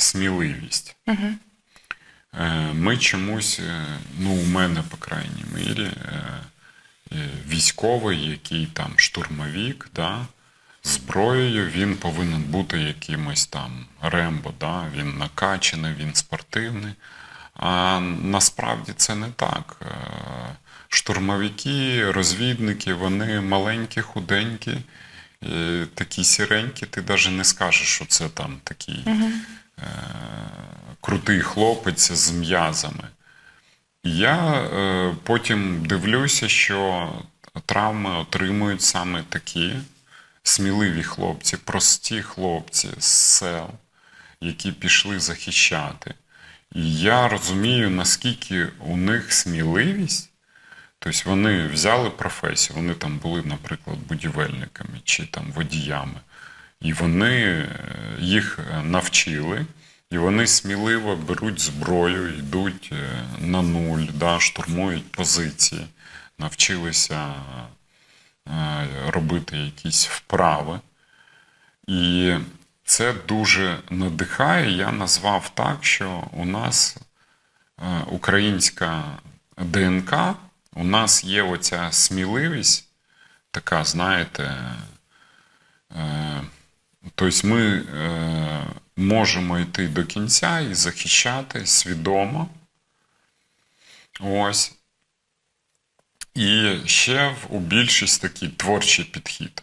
сміливість. Угу. Ми чомусь, е, ну, у мене, по крайній мірі, е, військовий, який там штурмовік, да, зброєю, він повинен бути якимось там рембо, да, він накачаний, він спортивний. А насправді це не так. Штурмовики, розвідники, вони маленькі, худенькі, такі сіренькі, ти навіть не скажеш, що це там такий е, крутий хлопець з м'язами. Я е, потім дивлюся, що травми отримують саме такі сміливі хлопці, прості хлопці з сел, які пішли захищати. І я розумію, наскільки у них сміливість. Тобто вони взяли професію, вони там були, наприклад, будівельниками чи там водіями, і вони е, їх е, навчили, і вони сміливо беруть зброю, йдуть е, на нуль, да, штурмують позиції, навчилися е, робити якісь вправи. І це дуже надихає. Я назвав так, що у нас українська ДНК, у нас є оця сміливість, така, знаєте, тобто ми е, можемо йти до кінця і захищати свідомо. Ось. І ще в- у більшість такий творчий підхід.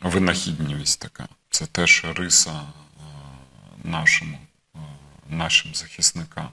Винахідність така. Це теж риса е, нашому, е, нашим захисникам.